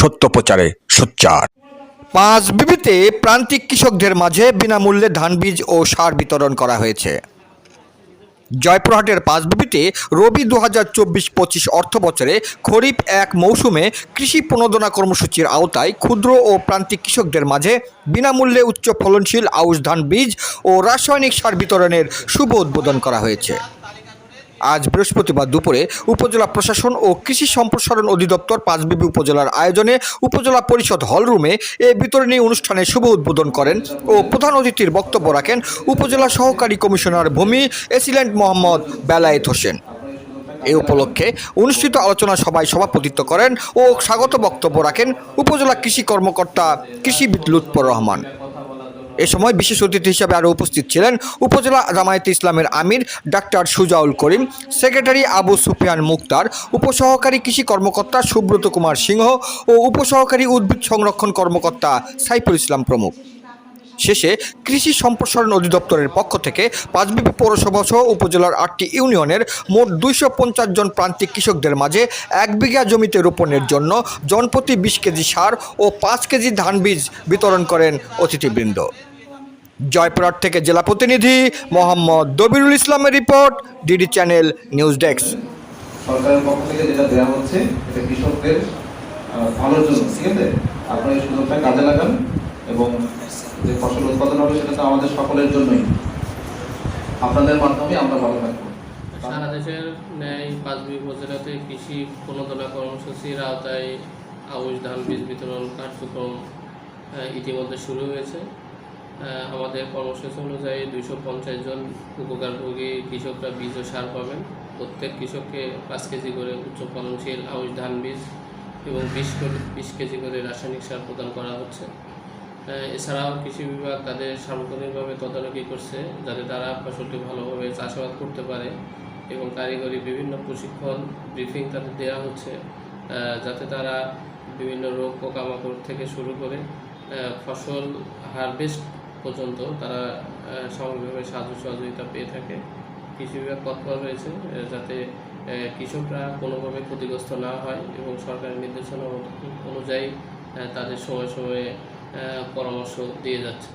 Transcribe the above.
সত্য প্রচারে সোচ্চার। পাঁচ বিবিতে প্রান্তিক কৃষকদের মাঝে বিনামূল্যে ধান বীজ ও সার বিতরণ করা হয়েছে। জয়পুরহাটের পাঁচ বিবিতে রবি দু হাজার চব্বিশ পঁচিশ অর্থ বছরে খরিফ এক মৌসুমে কৃষি প্রণোদনা কর্মসূচির আওতায় ক্ষুদ্র ও প্রান্তিক কৃষকদের মাঝে বিনামূল্যে উচ্চ ফলনশীল আউশ ধান বীজ ও রাসায়নিক সার বিতরণের শুভ উদ্বোধন করা হয়েছে। আজ বৃহস্পতিবার দুপুরে উপজেলা প্রশাসন ও কৃষি সম্প্রসারণ অধিদপ্তর পাঁচবিবি উপজেলার আয়োজনে উপজেলা পরিষদ হলরুমে এ বিতরণী অনুষ্ঠানে শুভ উদ্বোধন করেন ও প্রধান অতিথির বক্তব্য রাখেন উপজেলা সহকারী কমিশনার ভূমি এসিলেন্ট মোহাম্মদ বেলায়েত হোসেন। এ উপলক্ষে অনুষ্ঠিত আলোচনা সভায় সভাপতিত্ব করেন ও স্বাগত বক্তব্য রাখেন উপজেলা কৃষি কর্মকর্তা কৃষিবিদ লুৎফর রহমান। এ সময় বিশেষ অতিথি হিসেবে আরও উপস্থিত ছিলেন উপজেলা জামায়াতে ইসলামের আমির ডাক্তার সুজাউল করিম, সেক্রেটারি আবু সুফিয়ান মুক্তার, উপসহকারী কৃষি কর্মকর্তা সুব্রত কুমার সিংহ ও উপসহকারী উদ্ভিদ সংরক্ষণ কর্মকর্তা সাইফুল ইসলাম প্রমুখ। শেষে কৃষি সম্প্রসারণ অধিদপ্তরের পক্ষ থেকে পাঁচবিবি পৌরসভা সহ উপজেলার আটটি ইউনিয়নের মোট দুইশো পঞ্চাশ জন প্রান্তিক কৃষকদের মাঝে এক বিঘা জমিতে রোপণের জন্য জনপ্রতি বিশ কেজি সার ও পাঁচ কেজি ধান বীজ বিতরণ করেন অতিথিবৃন্দ। জয়পুরহাট থেকে জেলা প্রতিনিধি মোহাম্মদ দবিরুল ইসলামের report DD channel news desk. সরকারের পক্ষ থেকে যেটা দেওয়া হচ্ছে এটা কৃষকদের ভালোর জন্য ঠিক আছে? আপনারা এই সুযোগটা কাজে লাগান এবং যে ফসল উৎপাদন হবে সেটা তো আমাদের সকলের জন্যই। আপনাদের মাধ্যমে আমরা ভালো থাকব। সারা দেশের ন্যায় পাঁচবি উপজেলাতে কৃষি প্রণোদনা কর্মসূচির আওতায় আউশ ধান বীজ বিতরণ কার্যক্রম ইতিমধ্যে শুরু হয়েছে। আমাদের কর্মসূচি অনুযায়ী দুইশো পঞ্চাশ জন উপকারভোগী কৃষকরা বীজ ও সার পাবেন। প্রত্যেক কৃষককে পাঁচ কেজি করে উচ্চ ফলনশীল আউশ ধান বীজ এবং বিশ বিশ কেজি করে রাসায়নিক সার প্রদান করা হচ্ছে। এছাড়াও কৃষি বিভাগ তাদের সার্বজনীনভাবে তদারকি করছে যাতে তারা ফসলটি ভালোভাবে চাষাবাদ করতে পারে এবং কারিগরি বিভিন্ন প্রশিক্ষণ ব্রিফিং তাদের দেওয়া হচ্ছে যাতে তারা বিভিন্ন রোগ পোকামাকড় থেকে শুরু করে ফসল হারভেস্ট পর্যন্ত তারা সামগ্রিকভাবে সাহায্য সহযোগিতা পেয়ে থাকে। কৃষি বিভাগ তৎপর রয়েছে যাতে কৃষকরা কোনোভাবে ক্ষতিগ্রস্ত না হয় এবং সরকারের নির্দেশনা অনুযায়ী তাদের সময় সময়ে পরামর্শ দিয়ে যাচ্ছে।